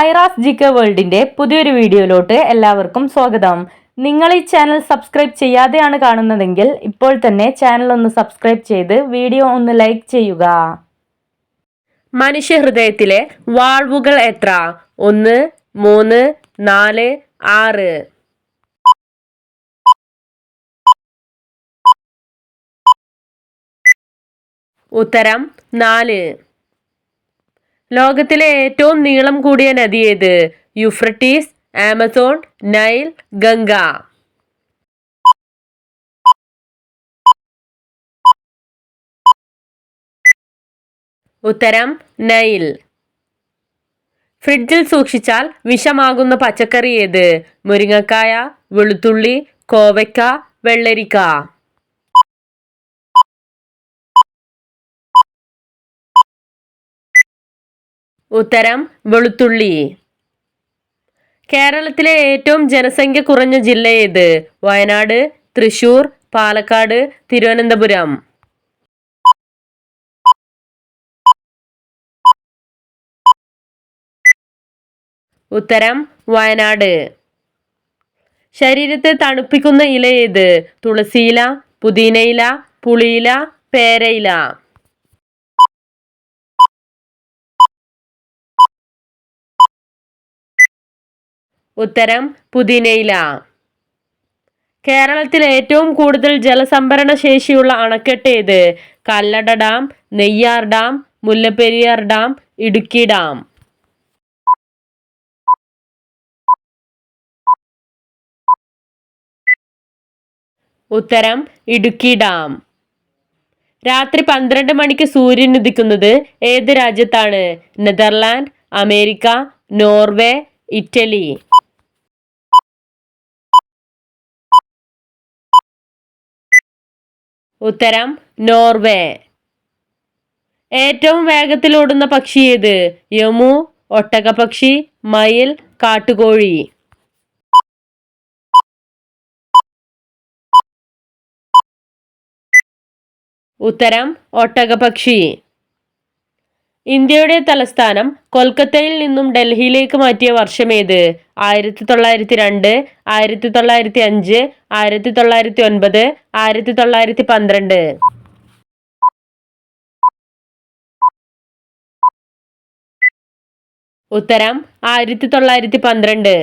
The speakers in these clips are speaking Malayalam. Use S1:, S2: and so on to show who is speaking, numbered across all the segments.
S1: ഐറാസ് ജി കെ വേൾഡിന്റെ പുതിയൊരു വീഡിയോയിലോട്ട് എല്ലാവർക്കും സ്വാഗതം. നിങ്ങൾ ഈ ചാനൽ സബ്സ്ക്രൈബ് ചെയ്യാതെയാണ് കാണുന്നതെങ്കിൽ ഇപ്പോൾ തന്നെ ചാനൽ ഒന്ന് സബ്സ്ക്രൈബ് ചെയ്ത് വീഡിയോ ഒന്ന് ലൈക്ക് ചെയ്യുക. മനുഷ്യഹൃദയത്തിലെ വാൾവുകൾ എത്ര? ഒന്ന് മൂന്ന് നാല് ആറ്. ഉത്തരം നാല്. ലോകത്തിലെ ഏറ്റവും നീളം കൂടിയ നദി ഏത്? Euphrates Amazon Nile Ganga. ഉത്തരം നൈൽ. ഫ്രിഡ്ജിൽ സൂക്ഷിച്ചാൽ വിഷമാകുന്ന പച്ചക്കറി ഏത്? മുരിങ്ങക്കായ വെളുത്തുള്ളി കോവയ്ക്ക വെള്ളരിക്ക. ഉത്തരം വെളുത്തുള്ളി. കേരളത്തിലെ ഏറ്റവും ജനസംഖ്യ കുറഞ്ഞ ജില്ല ഏത്? വയനാട് തൃശൂർ പാലക്കാട് തിരുവനന്തപുരം. ഉത്തരം വയനാട്. ശരീരത്തെ തണുപ്പിക്കുന്ന ഇല ഏത്? തുളസിയില പുതിനയില പുളിയില പേരയില. ഉത്തരം പുതിനയില. കേരളത്തിൽ ഏറ്റവും കൂടുതൽ ജലസംഭരണ ശേഷിയുള്ള അണക്കെട്ട് ഏത്? Kallada dam Neyyar dam Mullaperiyar dam Idukki dam. ഉത്തരം ഇടുക്കി ഡാം. രാത്രി പന്ത്രണ്ട് മണിക്ക് സൂര്യൻ ഉദിക്കുന്നത് ഏത് രാജ്യത്താണ്? Netherland America Norway Italy. ഉത്തരം നോർവേ. ഏറ്റവും വേഗത്തിൽ ഓടുന്ന പക്ഷി ഏത്? യമു ഒട്ടകപക്ഷി മയിൽ കാട്ടുകോഴി. ഉത്തരം ഒട്ടകപക്ഷി ഇന്ത്യയുടെ തലസ്ഥാനം കൊൽക്കത്തയിൽ നിന്നും ഡൽഹിയിലേക്ക് മാറ്റിയ വർഷമേത് ആയിരത്തി തൊള്ളായിരത്തി രണ്ട് ആയിരത്തി തൊള്ളായിരത്തി അഞ്ച് ആയിരത്തി തൊള്ളായിരത്തി ഒൻപത് ആയിരത്തി തൊള്ളായിരത്തി പന്ത്രണ്ട് ഉത്തരം ആയിരത്തി തൊള്ളായിരത്തി പന്ത്രണ്ട്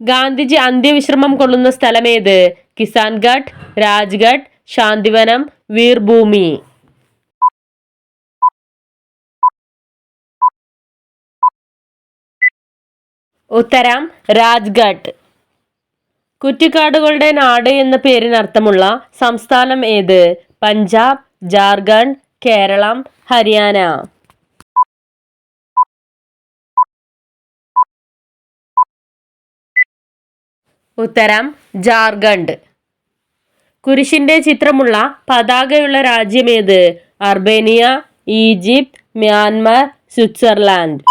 S1: ഗാന്ധിജി അന്ത്യവിശ്രമം കൊള്ളുന്ന സ്ഥലമേത് കിസാൻഘട്ട് രാജ്ഘട്ട് ശാന്തിവനം വീർഭൂമി. ഉത്തരം രാജ്ഘട്ട്. കുറ്റിക്കാടുകളുടെ നാട് എന്ന പേരിനർത്ഥമുള്ള സംസ്ഥാനം ഏത്? പഞ്ചാബ് ജാർഖണ്ഡ് കേരളം ഹരിയാന. ഉത്തരം ജാർഖണ്ഡ്. കുരിശിന്റെ ചിത്രമുള്ള പതാകയുള്ള രാജ്യമേത് അർബേനിയ ഈജിപ്ത് മ്യാൻമർ സ്വിറ്റ്സർലാൻഡ്.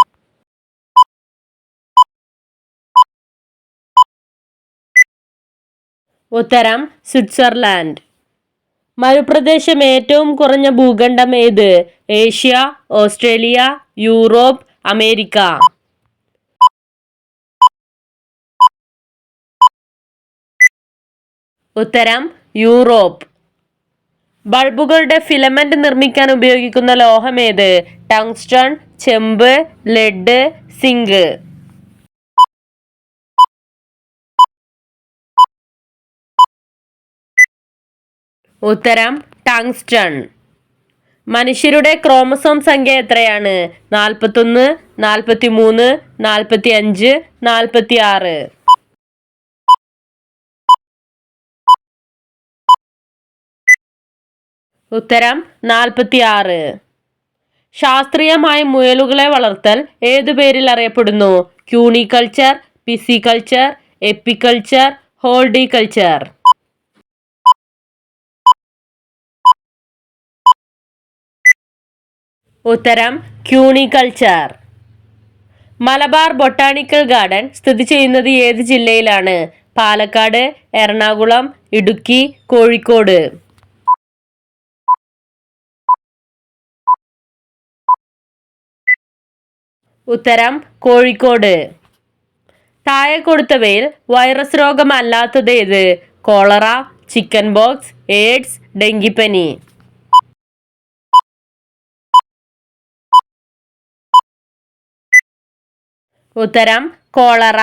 S1: ഉത്തരം സ്വിറ്റ്സർലാൻഡ്. മരുപ്രദേശം ഏറ്റവും കുറഞ്ഞ ഭൂഖണ്ഡം ഏത്? Asia Australia Europe America. ഉത്തരം യൂറോപ്പ്. ബൾബുകളുടെ ഫിലമെന്റ് നിർമ്മിക്കാൻ ഉപയോഗിക്കുന്ന ലോഹം ഏത്? ടങ്സ്റ്റൺ ചെമ്പ് ലെഡ് സിങ്ക്. ഉത്തരം ടങ്സ്റ്റൺ. മനുഷ്യരുടെ ക്രോമസോം സംഖ്യ എത്രയാണ്? നാൽപ്പത്തൊന്ന് നാൽപ്പത്തി മൂന്ന് നാൽപ്പത്തി അഞ്ച് നാൽപ്പത്തി ആറ് ഉത്തരം നാൽപ്പത്തി ആറ് ശാസ്ത്രീയമായി മുയലുകളെ വളർത്തൽ ഏതു പേരിൽ അറിയപ്പെടുന്നു? ക്യൂണിക്കൾച്ചർ പിസിക്കൾച്ചർ എപ്പിക്കൾച്ചർ ഹോൾഡിക്കൾച്ചർ ഉത്തരം ക്യൂണിക്കൾച്ചർ മലബാർ ബൊട്ടാണിക്കൽ ഗാർഡൻ സ്ഥിതി ചെയ്യുന്നത് ഏത് ജില്ലയിലാണ്? പാലക്കാട് എറണാകുളം ഇടുക്കി കോഴിക്കോട്. ഉത്തരം കോഴിക്കോട് താഴെ കൊടുത്തവയിൽ വൈറസ് രോഗമല്ലാത്തത് ഏത്? കോളറ ചിക്കൻ ബോക്സ് എയ്ഡ്സ് ഡെങ്കിപ്പനി ഉത്തരം കോളറ.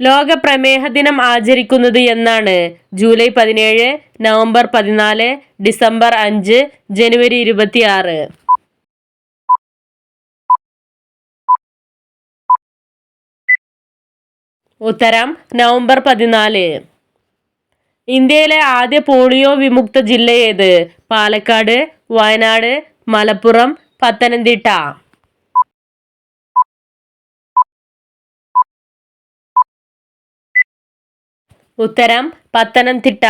S1: ലോക പ്രമേഹ ദിനം ആചരിക്കുന്നത് എന്നാണ് ജൂലൈ പതിനേഴ് നവംബർ പതിനാല് ഡിസംബർ അഞ്ച് ജനുവരി ഇരുപത്തിയാറ്. ഉത്തരം നവംബർ പതിനാല്. ഇന്ത്യയിലെ ആദ്യ പോളിയോ വിമുക്ത ജില്ല ഏത്? പാലക്കാട് വയനാട് മലപ്പുറം പത്തനംതിട്ട. ഉത്തരം പത്തനംതിട്ട.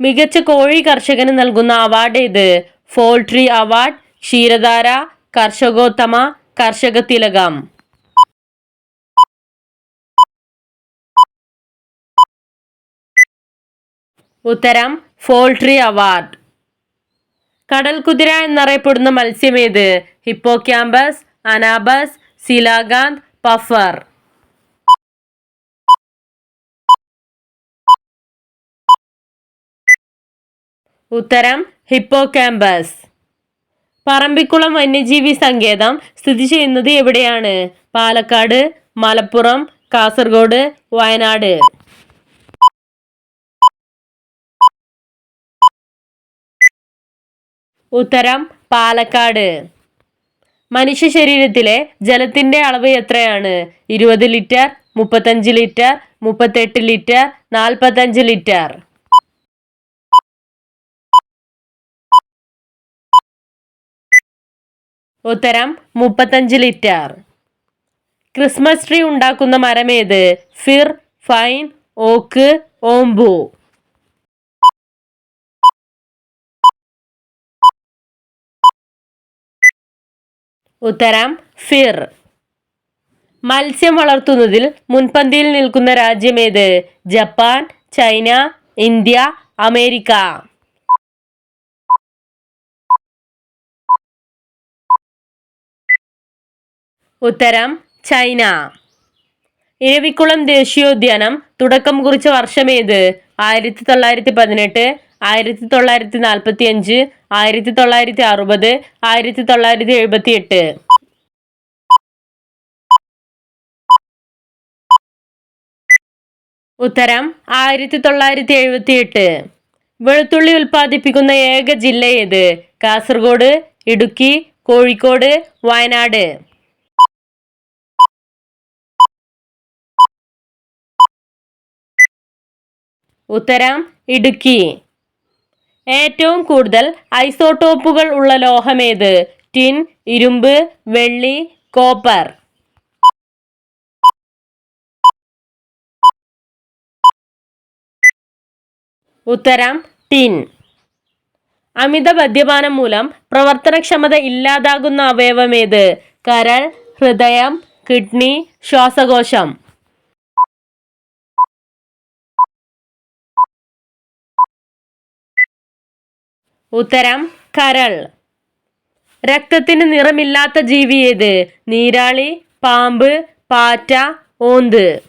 S1: മികച്ച കോഴി കർഷകന് നൽകുന്ന അവാർഡ് ഏത്? ഫോൾട്രി അവാർഡ് ക്ഷീരധാര കർഷകോത്തമ കർഷക തിലകം. ഉത്തരം ഫോൾട്രി അവാർഡ്. കടൽ കുതിര എന്നറിയപ്പെടുന്ന മത്സ്യമേത് ഹിപ്പോക്യാമ്പസ് അനാബസ് സിലാഗാന്ത് പഫർ. ഉത്തരം ഹിപ്പോകാമ്പസ്. പറമ്പിക്കുളം വന്യജീവി സങ്കേതം സ്ഥിതി ചെയ്യുന്നത് എവിടെയാണ്? പാലക്കാട് മലപ്പുറം കാസർഗോഡ് വയനാട്. ഉത്തരം പാലക്കാട്. മനുഷ്യ ശരീരത്തിലെ ജലത്തിന്റെ അളവ് എത്രയാണ്? ഇരുപത് ലിറ്റർ മുപ്പത്തഞ്ച് ലിറ്റർ മുപ്പത്തെട്ട് ലിറ്റർ നാൽപ്പത്തഞ്ച് ലിറ്റർ. ഉത്തരം മുപ്പത്തഞ്ച് ലിറ്റർ. ക്രിസ്മസ് ട്രീ ഉണ്ടാക്കുന്ന മരമേത്? ഫിർ ഫൈൻ ഓക്ക് ഓംബു. ഉത്തരം ഫിർ. മത്സ്യം വളർത്തുന്നതിൽ മുൻപന്തിയിൽ നിൽക്കുന്ന രാജ്യമേത്? Japan China India America. ഉത്തരം ചൈന. ഇരവിക്കുളം ദേശീയോദ്യാനം തുടക്കം കുറിച്ച വർഷമേത്? ആയിരത്തി തൊള്ളായിരത്തി പതിനെട്ട് ആയിരത്തി തൊള്ളായിരത്തി നാൽപ്പത്തി അഞ്ച് ആയിരത്തി തൊള്ളായിരത്തി അറുപത് ആയിരത്തി തൊള്ളായിരത്തി എഴുപത്തി എട്ട് ഉത്തരം ആയിരത്തി തൊള്ളായിരത്തി എഴുപത്തി എട്ട് വെളുത്തുള്ളി ഉൽപ്പാദിപ്പിക്കുന്ന ഏക ജില്ല ഏത്? കാസർഗോഡ് ഇടുക്കി കോഴിക്കോട് വയനാട്. ഉത്തരം ഇടുക്കി. ഏറ്റവും കൂടുതൽ ഐസോട്ടോപ്പുകൾ ഉള്ള ലോഹമേത്? ടിൻ ഇരുമ്പ് വെള്ളി കോപ്പർ. ഉത്തരം ടിൻ. അമിത മദ്യപാനം മൂലം പ്രവർത്തനക്ഷമത ഇല്ലാതാകുന്ന അവയവമേത്? കരൾ ഹൃദയം കിഡ്നി ശ്വാസകോശം. ഉത്തരം കരൾ. രക്തത്തിന് നിറമില്ലാത്ത ജീവി ഏത്? നീരാളി പാമ്പ് പാറ്റ ഓന്ത്.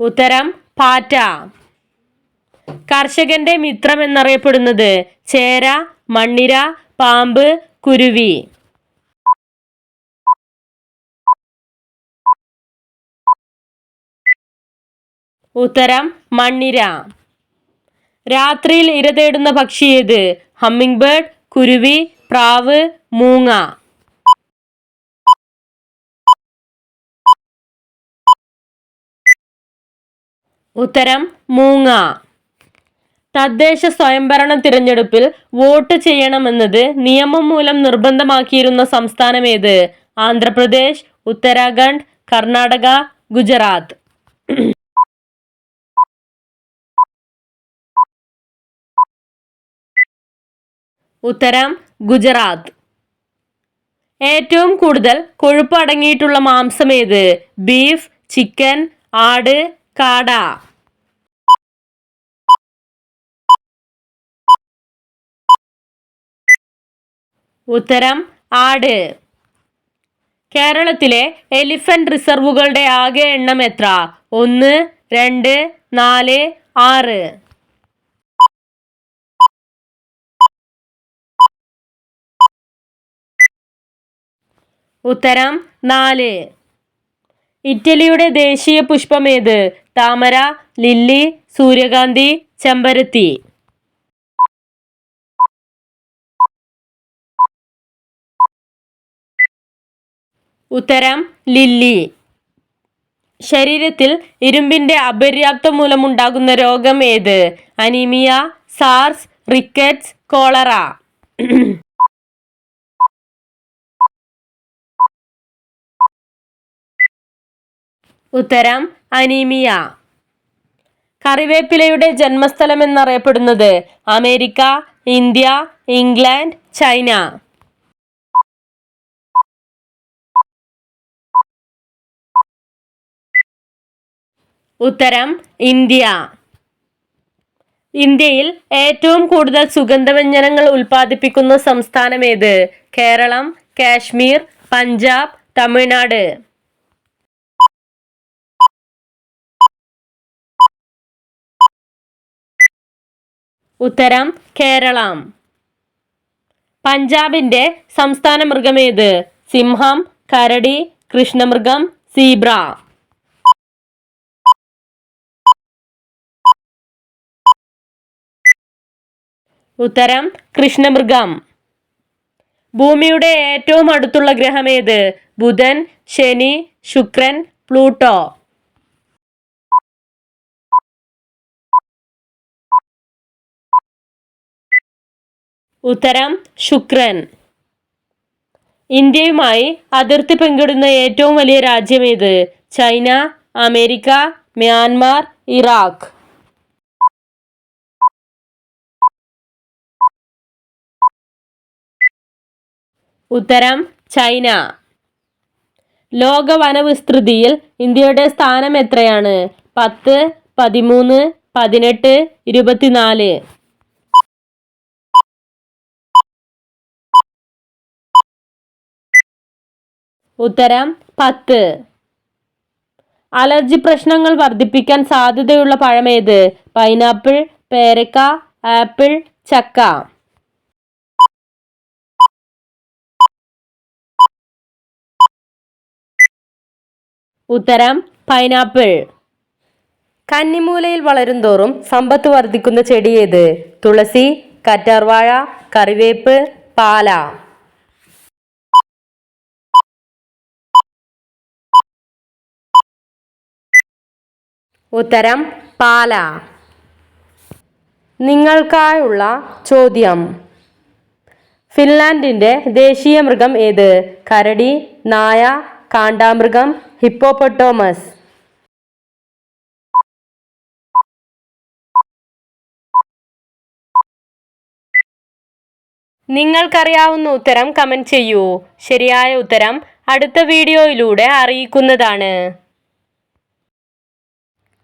S1: ഉത്തരം പാറ്റ. കർഷകന്റെ മിത്രം എന്നറിയപ്പെടുന്നത് ചേര മണ്ണിര പാമ്പ് കുരുവി. ഉത്തരം മണ്ണിര. രാത്രിയിൽ ഇര തേടുന്ന പക്ഷി ഏത്? ഹമ്മിങ് ബേർഡ് കുരുവി പ്രാവ് മൂങ്ങ. ഉത്തരം മൂങ്ങ. തദ്ദേശ സ്വയംഭരണ തിരഞ്ഞെടുപ്പിൽ വോട്ട് ചെയ്യണമെന്നത് നിയമം മൂലം നിർബന്ധമാക്കിയിരുന്ന സംസ്ഥാനം ഏത്? ആന്ധ്രാപ്രദേശ് ഉത്തരാഖണ്ഡ് കർണാടക ഗുജറാത്ത്. ഉത്തരം ഗുജറാത്ത്. ഏറ്റവും കൂടുതൽ കൊഴുപ്പ് അടങ്ങിയിട്ടുള്ള മാംസം ഏത്? ബീഫ് ചിക്കൻ ആട് കാട. ഉത്തരം ആട്. കേരളത്തിലെ എലിഫന്റ് റിസർവുകളുടെ ആകെ എണ്ണം എത്ര? ഒന്ന് രണ്ട് നാല് ആറ്. ഉത്തരം നാല്. ഇറ്റലിയുടെ ദേശീയ പുഷ്പം ഏത്? താമര ലില്ലി സൂര്യകാന്തി ചെമ്പരത്തി. ഉത്തരം ലില്ലി. ശരീരത്തിൽ ഇരുമ്പിന്റെ അപര്യാപ്തം മൂലമുണ്ടാകുന്ന രോഗം ഏത്? Anaemia SARS rickets cholera. ഉത്തരം അനീമിയ. കറിവേപ്പിലയുടെ ജന്മസ്ഥലം എന്നറിയപ്പെടുന്നത് അമേരിക്ക ഇന്ത്യ ഇംഗ്ലണ്ട് ചൈന. ഉത്തരം ഇന്ത്യ. ഇന്ത്യയിൽ ഏറ്റവും കൂടുതൽ സുഗന്ധവ്യഞ്ജനങ്ങൾ ഉൽപ്പാദിപ്പിക്കുന്ന സംസ്ഥാനമേത്? കേരളം കാശ്മീർ പഞ്ചാബ് തമിഴ്നാട്. ഉത്തരം കേരളം. പഞ്ചാബിന്റെ സംസ്ഥാന മൃഗമേത് സിംഹം കരടി കൃഷ്ണമൃഗം സീബ്ര. ഉത്തരം കൃഷ്ണമൃഗം. ഭൂമിയുടെ ഏറ്റവും അടുത്തുള്ള ഗ്രഹമേത്? ബുധൻ ശനി ശുക്രൻ പ്ലൂട്ടോ. ഉത്തരം ശുക്രൻ. ഇന്ത്യയുമായി അതിർത്തി പങ്കിടുന്ന ഏറ്റവും വലിയ രാജ്യം രാജ്യമേത് ചൈന അമേരിക്ക മ്യാൻമാർ ഇറാഖ്. ഉത്തരം ചൈന. ലോക വനവിസ്തൃതിയിൽ ഇന്ത്യയുടെ സ്ഥാനം എത്രയാണ്? പത്ത് പതിമൂന്ന് പതിനെട്ട് ഇരുപത്തിനാല്. ഉത്തരം പത്ത്. അലർജി പ്രശ്നങ്ങൾ വർദ്ധിപ്പിക്കാൻ സാധ്യതയുള്ള പഴമേത്? പൈനാപ്പിൾ പേരക്ക ആപ്പിൾ ചക്ക. ഉത്തരം പൈനാപ്പിൾ. കന്നിമൂലയിൽ വളരും തോറും സമ്പത്ത് വർദ്ധിക്കുന്ന ചെടിയേത്? തുളസി കറ്റാർവാഴ കറിവേപ്പ് പാല. ഉത്തരം പാല. നിങ്ങൾക്കായുള്ള ചോദ്യം. ഫിൻലാൻഡിന്റെ ദേശീയ മൃഗം ഏത്? കരടി നായ കാണ്ടാമൃഗം ഹിപ്പോപ്പൊട്ടോമസ്. നിങ്ങൾക്കറിയാവുന്ന ഉത്തരം കമന്റ് ചെയ്യൂ. ശരിയായ ഉത്തരം അടുത്ത വീഡിയോയിലൂടെ അറിയിക്കുന്നതാണ്.